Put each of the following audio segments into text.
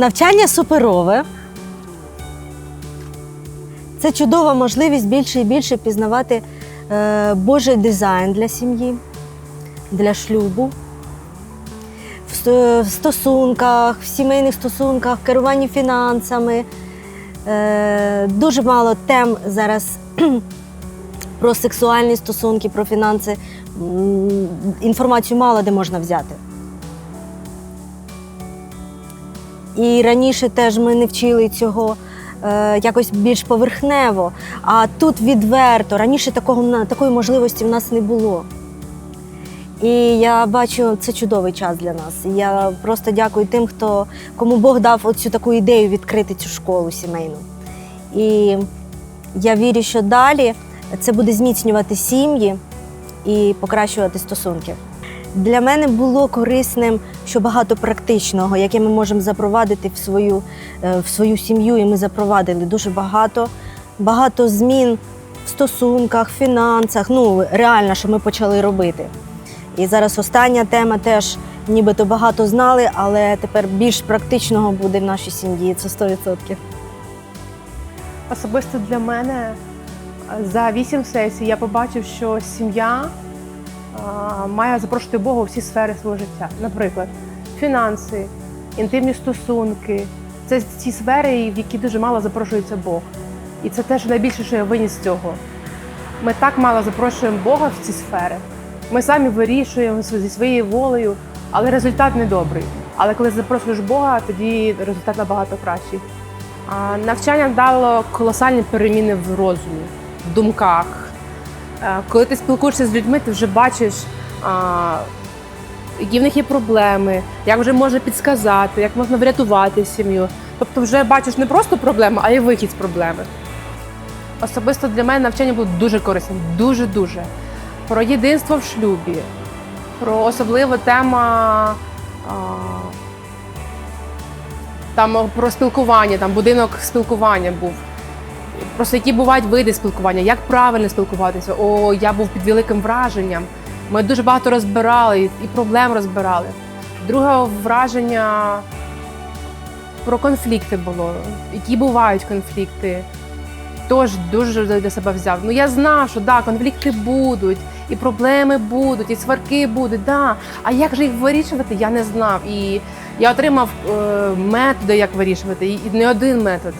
Навчання суперове. Це чудова можливість більше і більше пізнавати е, Божий дизайн для сім'ї, для шлюбу. В стосунках, в сімейних стосунках, в керуванні фінансами. Е, дуже мало тем зараз про сексуальні стосунки, про фінанси. Інформацію мало де можна взяти. І раніше теж ми не вчили цього е, якось більш поверхнево. А тут відверто. Раніше такого, такої можливості в нас не було. І я бачу, це чудовий час для нас. Я просто дякую тим, хто кому Бог дав оцю таку ідею відкрити цю школу сімейну. І я вірю, що далі це буде зміцнювати сім'ї і покращувати стосунки. Для мене було корисним, що багато практичного, яке ми можемо запровадити в свою, е, в свою сім'ю, і ми запровадили дуже багато. Багато змін в стосунках, фінансах. Ну, реально, що ми почали робити. І зараз остання тема теж нібито багато знали, але тепер більш практичного буде в нашій сім'ї. Це 100%. Особисто для мене е, за вісім сесій я побачив, що сім'я має запрошувати Бога у всі сфери свого життя. Наприклад, фінанси, інтимні стосунки. Це ті сфери, в які дуже мало запрошується Бог. І це теж найбільше, що я виніс з цього. Ми так мало запрошуємо Бога в ці сфери. Ми самі вирішуємо зі своєю волею, але результат не добрий. Але коли запрошуєш Бога, тоді результат набагато кращий. Навчання дало колосальні переміни в розумі, в думках. Е, Коли ти спілкуєшся з людьми, ти вже бачиш, які в них є проблеми, як вже можна підсказати, як можна врятувати сім'ю. Тобто вже бачиш не просто проблему, а й вихід з проблеми. Особисто для мене навчання було дуже корисним, дуже-дуже. Про єдинство в шлюбі, про особливо тема. А, там про спілкування, там будинок спілкування був. Просто які бувають види спілкування, як правильно спілкуватися. О, я був під великим враженням. Ми дуже багато розбирали і проблем розбирали. Друге враження про конфлікти було, які бувають конфлікти. Тож дуже для себе взяв. Ну я знав, що да, конфлікти будуть, і проблеми будуть, і сварки будуть. Да. А як же їх вирішувати, я не знав. І я отримав е, методи, як вирішувати, і не один метод.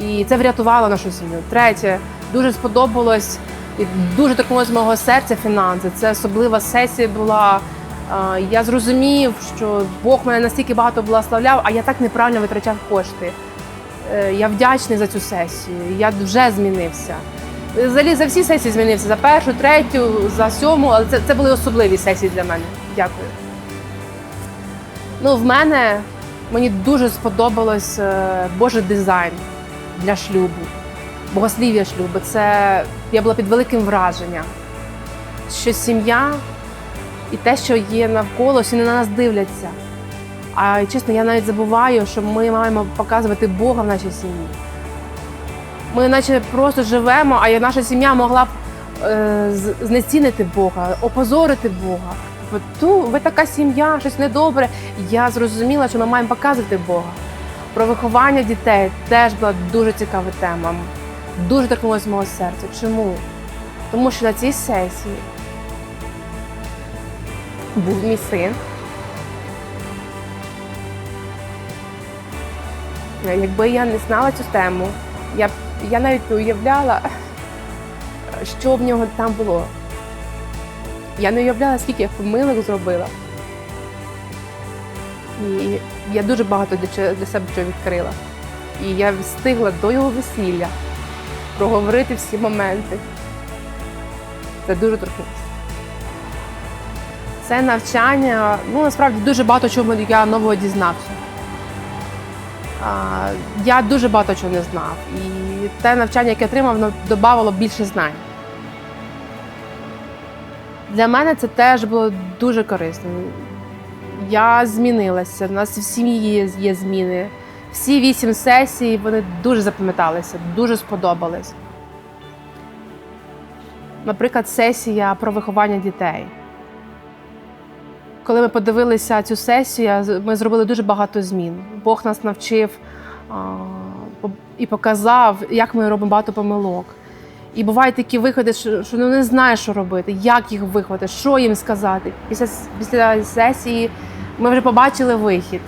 І це врятувало нашу сім'ю. Третє, дуже сподобалось і дуже торкнулося мого серця фінанси. Це особлива сесія була. Я зрозумів, що Бог мене настільки багато благословляв, а я так неправильно витрачав кошти. Е, Я вдячний за цю сесію. Я вже змінився. Взагалі за всі сесії змінився. За першу, третю, за сьому, але це, це були особливі сесії для мене. Дякую. Ну, в мене мені дуже сподобалось е, Божий дизайн для шлюбу, богослів'я шлюбу. Це я була під великим враженням, що сім'я і те, що є навколо, всі на нас дивляться. А чесно, я навіть забуваю, що ми маємо показувати Бога в нашій сім'ї. Ми наче просто живемо, а наша сім'я могла б е, знецінити Бога, опозорити Бога. Ту, ви така сім'я, щось недобре. Я зрозуміла, що ми маємо показувати Бога. Про виховання дітей теж була дуже цікава тема. Дуже торкнулося мого серця. Чому? Тому що на цій сесії був мій син. Якби я не знала цю тему, я я навіть не уявляла, що в нього там було. Я не уявляла, скільки я помилок зробила. І я дуже багато для, себе чого відкрила. І я встигла до його весілля проговорити всі моменти. Це дуже торкнулося. Це навчання, ну насправді дуже багато чого я нового дізнався. Я дуже багато чого не знав. І те навчання, яке отримав, додавало більше знань. Для мене це теж було дуже корисно. Я змінилася, в нас в сім'ї є, зміни. Всі вісім сесій вони дуже запам'яталися, дуже сподобались. Наприклад, сесія про виховання дітей. коли ми подивилися цю сесію, ми зробили дуже багато змін. Бог нас навчив і показав, як ми робимо багато помилок. І бувають такі виходи, що, що ну, не знаєш, що робити, як їх виходити, що їм сказати. Після, після сесії ми вже побачили вихід.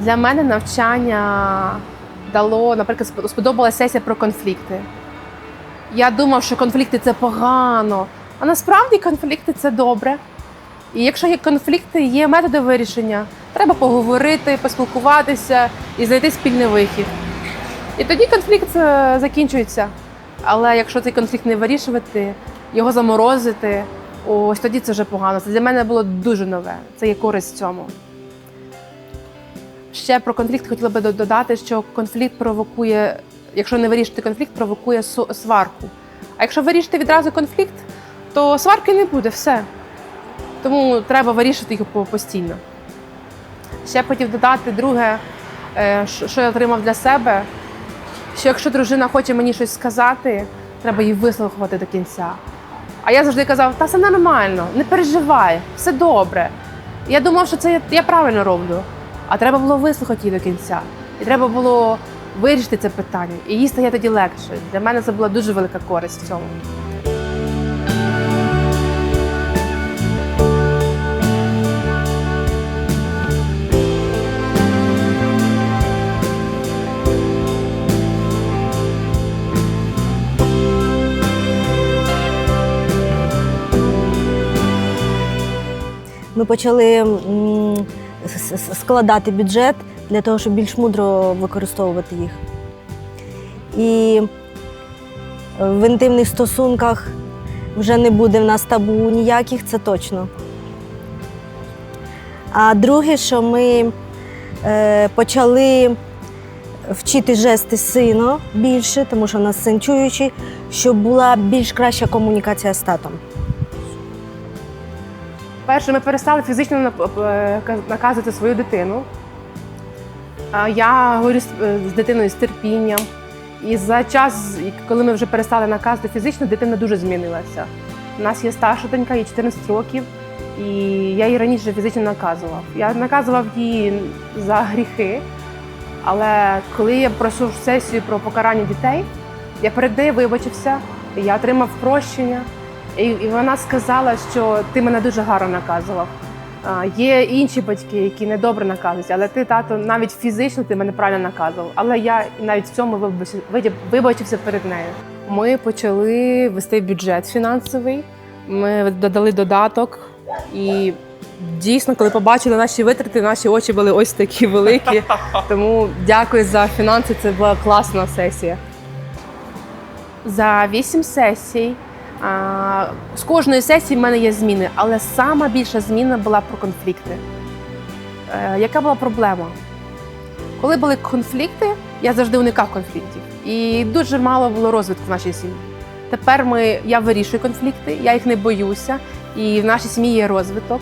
Для мене навчання дало, наприклад, сподобалася сесія про конфлікти. Я думав, що конфлікти це погано, а насправді конфлікти це добре. І якщо є конфлікти, є методи вирішення. Треба поговорити, поспілкуватися і знайти спільний вихід. І тоді конфлікт е, закінчується. Але якщо цей конфлікт не вирішувати, його заморозити, ось тоді це вже погано. Це для мене було дуже нове. Це є користь в цьому. Ще про конфлікт хотіла би додати, що конфлікт провокує, якщо не вирішити конфлікт, провокує сварку. А якщо вирішити відразу конфлікт, то сварки не буде, все. Тому треба вирішити по- постійно. Ще б хотів додати друге, е, що я отримав для себе, що якщо дружина хоче мені щось сказати, треба її вислухувати до кінця. А я завжди казав, та все нормально, не переживай, все добре. Я думав, що це я, правильно роблю. А треба було вислухати її до кінця. І треба було вирішити це питання. І їй стає тоді легше. Для мене це була дуже велика користь в цьому. Ми почали складати бюджет для того, щоб більш мудро використовувати їх. І в інтимних стосунках вже не буде в нас табу ніяких, це точно. А друге, що ми е, почали вчити жести сина більше, тому що в нас син чуючий, щоб була більш краща комунікація з татом. Перше, ми перестали фізично е, наказувати свою дитину. Я говорю е, з дитиною з терпінням. І за час, коли ми вже перестали наказувати фізично, дитина дуже змінилася. У нас є старша донька, їй 14 років, і я її раніше фізично наказував. Я наказував її за гріхи, але коли я пройшов сесію про покарання дітей, я перед нею вибачився, я отримав прощення. І, і вона сказала, що ти мене дуже гарно наказував. А, є інші батьки, які недобре наказують, але ти, тато, навіть фізично ти мене правильно наказував. Але я навіть в цьому вибачився, вибачився перед нею. Ми почали вести бюджет фінансовий. Ми додали додаток, і дійсно, коли побачили наші витрати, наші очі були ось такі великі. Тому дякую за фінанси. Це була класна сесія. За вісім сесій. З кожної сесії в мене є зміни, але сама більша зміна була про конфлікти. Е, яка була проблема? Коли були конфлікти, я завжди уникав конфліктів. І дуже мало було розвитку в нашій сім'ї. Тепер ми, я вирішую конфлікти, я їх не боюся, і в нашій сім'ї є розвиток,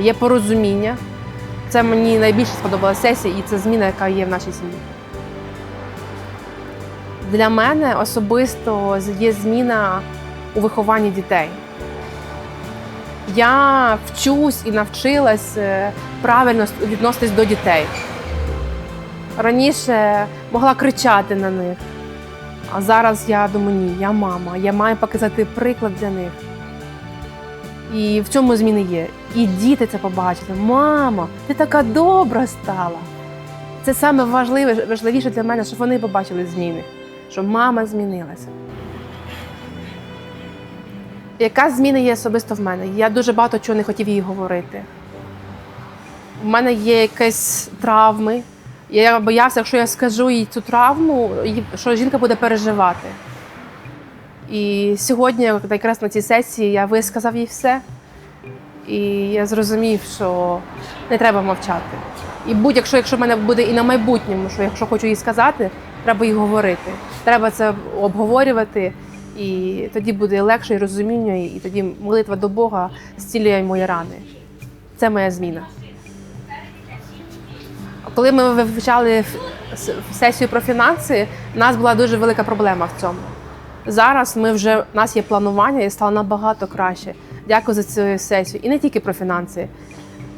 є порозуміння. Це мені найбільше сподобалася сесія, і це зміна, яка є в нашій сім'ї. Для мене особисто є зміна у вихованні дітей. Я вчусь і навчилась е, правильно відноситись до дітей. Раніше могла кричати на них, а зараз я думаю, ні, я мама, я маю показати приклад для них. І в цьому зміни є. І діти це побачать. Мама, ти така добра стала. Це саме важливе, важливіше для мене, щоб вони побачили зміни, що мама змінилася. Яка зміна є особисто в мене? Я дуже багато чого не хотів їй говорити. У мене є якісь травми. Я боявся, якщо я скажу їй цю травму, що жінка буде переживати. І сьогодні, якраз на цій сесії, я висказав їй все. І я зрозумів, що не треба мовчати. І будь-якщо, якщо в мене буде і на майбутньому, що якщо хочу їй сказати, треба їй говорити. Треба це обговорювати, і тоді буде легше і розуміння, і тоді молитва до Бога зцілює мої рани. Це моя зміна. Коли ми вивчали сесію про фінанси, у нас була дуже велика проблема в цьому. Зараз ми вже у нас є планування і стало набагато краще. Дякую за цю сесію. І не тільки про фінанси,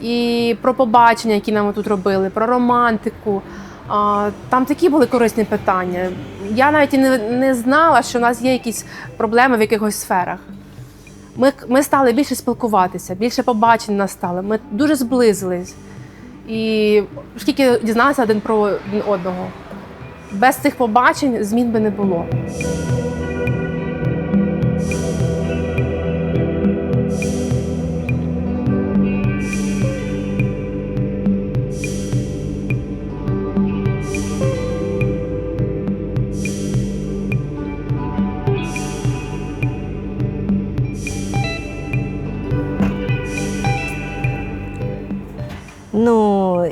і про побачення, які нам тут робили, про романтику. Там такі були корисні питання. Я навіть не, не знала, що в нас є якісь проблеми в якихось сферах. Ми, ми стали більше спілкуватися, більше побачень нас стало. Ми дуже зблизились. І скільки дізналися один про одного. Без цих побачень змін би не було.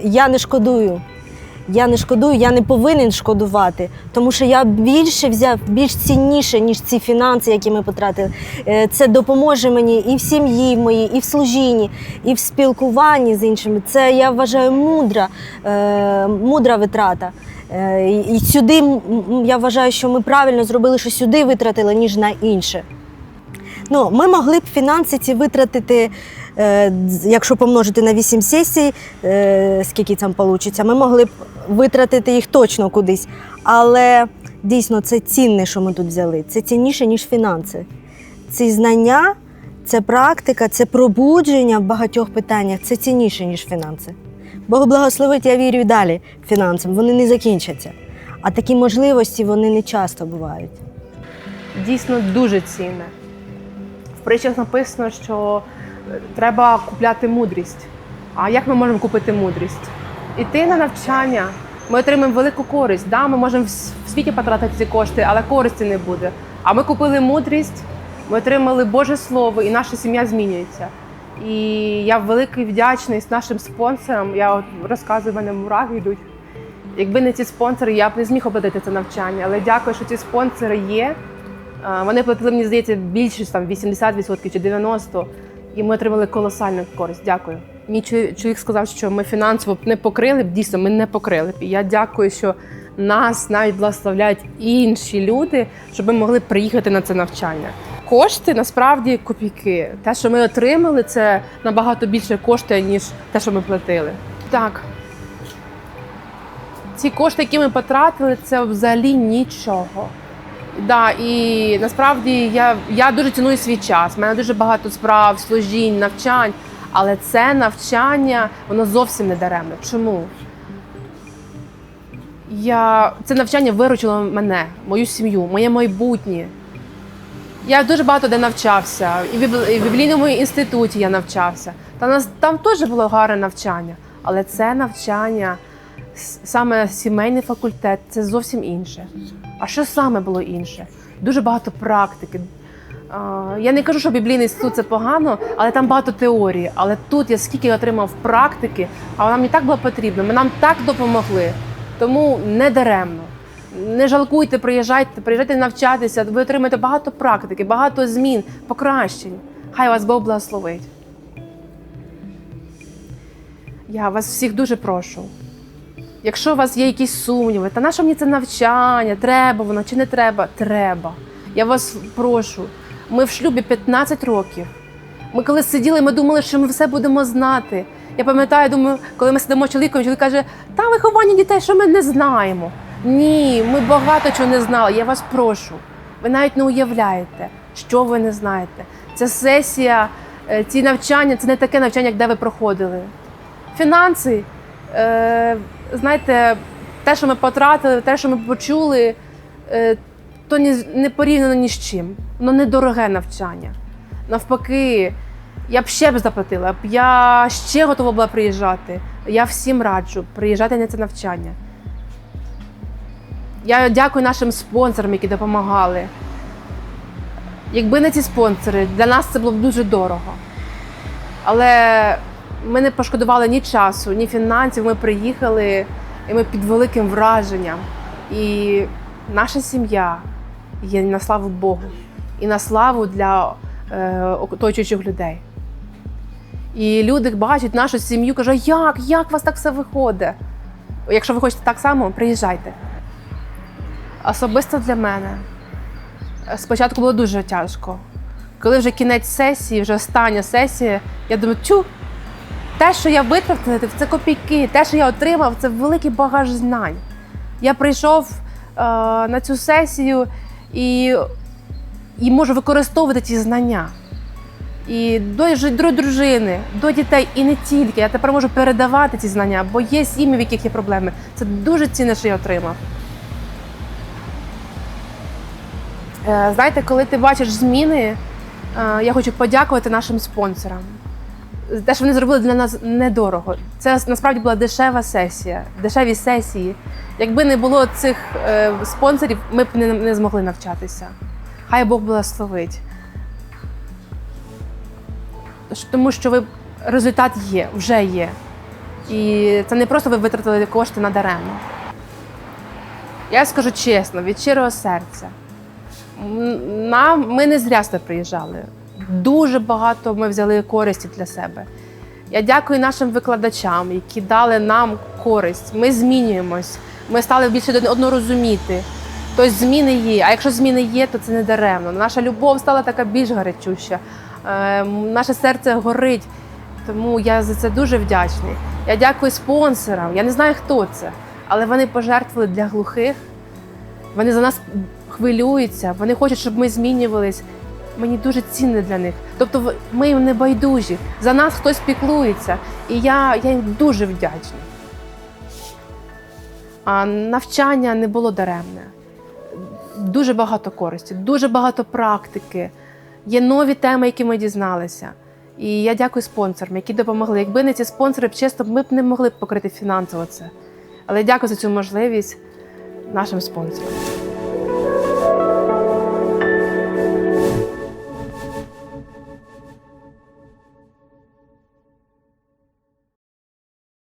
Я не шкодую. Я не шкодую, я не повинен шкодувати, тому що я більше взяв, більш цінніше, ніж ці фінанси, які ми потратили. Е, Це допоможе мені і в сім'ї моїй, і в служінні, і в спілкуванні з іншими. Це я вважаю мудра, е, мудра витрата. Е, І сюди я вважаю, що ми правильно зробили, що сюди витратили, ніж на інше. Ну, ми могли б фінанси ці витратити, якщо помножити на 8 сесій, е, скільки там вийде, ми могли б витратити їх точно кудись. Але дійсно це цінне, що ми тут взяли. Це цінніше, ніж фінанси. Ці знання, це практика, це пробудження в багатьох питаннях. Це цінніше, ніж фінанси. Бог благословить, я вірю і далі фінансам. Вони не закінчаться. А такі можливості вони не часто бувають. Дійсно дуже цінне. В притчах написано, що е, треба купляти мудрість. А як ми можемо купити мудрість? Іти на навчання. Ми отримаємо велику користь. Да, ми можемо в світі потратити ці кошти, але користі не буде. А ми купили мудрість, ми отримали Боже Слово, і наша сім'я змінюється. І я великий вдячний нашим спонсорам. Я от розказую, мене мурахи йдуть. Якби не ці спонсори, я б не зміг оплатити це навчання. Але дякую, що ці спонсори є. Вони платили, мені здається, більше там 80% чи 90%, і ми отримали колосальну користь. Дякую. Мій чоловік сказав, що ми фінансово б не покрили б. Дійсно, ми не покрили б. І я дякую, що нас навіть благословляють інші люди, щоб ми могли приїхати на це навчання. Кошти насправді копійки. Те, що ми отримали, це набагато більше коштує, ніж те, що ми платили. Так. Ці кошти, які ми потратили, це взагалі нічого. Да, і насправді я, я дуже ціную свій час. У мене дуже багато справ, служінь, навчань. Але це навчання, воно зовсім не даремне. Чому? Я, це навчання виручило мене, мою сім'ю, моє майбутнє. Я дуже багато де навчався, і в біблійному інституті я навчався. Та нас там теж було гарне навчання. Але це навчання, саме сімейний факультет, це зовсім інше. А що саме було інше? Дуже багато практики. Я не кажу, що біблійний інститут це погано, але там багато теорії. Але тут я скільки отримав практики, а вона мені так була потрібна, ми нам так допомогли. Тому не даремно. Не жалкуйте, приїжджайте, приїжджайте навчатися. Ви отримаєте багато практики, багато змін, покращень. Хай вас Бог благословить. Я вас всіх дуже прошу. Якщо у вас є якісь сумніви, та на що мені це навчання, треба воно чи не треба? Треба. Я вас прошу. Ми в шлюбі 15 років. Ми коли сиділи, ми думали, що ми все будемо знати. Я пам'ятаю, думаю, коли ми сидимо чоловіком, чоловік каже, та виховання дітей, що ми не знаємо. Ні, ми багато чого не знали. Я вас прошу. Ви навіть не уявляєте, що ви не знаєте. Ця сесія, е, ці навчання це не таке навчання, як де ви проходили. Фінанси, е, знаєте, те, що ми потратили, те, що ми почули, е, то не порівняно ні з чим. Воно недороге навчання. Навпаки, я б ще б заплатила, я ще готова була приїжджати. Я всім раджу приїжджати на це навчання. Я дякую нашим спонсорам, які допомагали. Якби не ці спонсори, для нас це було б дуже дорого. Але ми не пошкодували ні часу, ні фінансів. Ми приїхали і ми під великим враженням. І наша сім'я є на славу Богу і на славу для е, оточуючих людей. І люди бачать нашу сім'ю, кажуть, як, як у вас так все виходить? Якщо ви хочете так само, приїжджайте. Особисто для мене е, спочатку було дуже тяжко. Коли вже кінець сесії, вже остання сесія, я думаю, чу, те, що я витратив, це копійки, те, що я отримав, це великий багаж знань. Я прийшов е, на цю сесію і, і можу використовувати ці знання. І до, до дружини, до дітей, і не тільки. Я тепер можу передавати ці знання, бо є сім'ї, в яких є проблеми. Це дуже цінне, що я отримав. Е, Знаєте, коли ти бачиш зміни, е, я хочу подякувати нашим спонсорам. Те, що вони зробили для нас недорого. Це насправді була дешева сесія, дешеві сесії. Якби не було цих е, спонсорів, ми б не, не змогли навчатися. Хай Бог благословить. Тому що ви результат є, вже є. І це не просто ви витратили кошти на даремно. Я скажу чесно, від щирого серця. Нам ми не зря сюди приїжджали. Дуже багато ми взяли користі для себе. Я дякую нашим викладачам, які дали нам користь. Ми змінюємось. Ми стали більше одного розуміти. Тобто зміни є. А якщо зміни є, то це не даремно. Наша любов стала така більш гарячуща. Е, наше серце горить. Тому я за це дуже вдячний. Я дякую спонсорам. Я не знаю, хто це, але вони пожертвували для глухих. Вони за нас хвилюються, вони хочуть, щоб ми змінювались. Мені дуже цінне для них. Тобто ми їм не байдужі. За нас хтось піклується. І я, я їм дуже вдячна. А навчання не було даремне. Дуже багато користі, дуже багато практики. Є нові теми, які ми дізналися. І я дякую спонсорам, які допомогли. Якби не ці спонсори, чесно, ми б не могли б покрити фінансово це. Але дякую за цю можливість нашим спонсорам.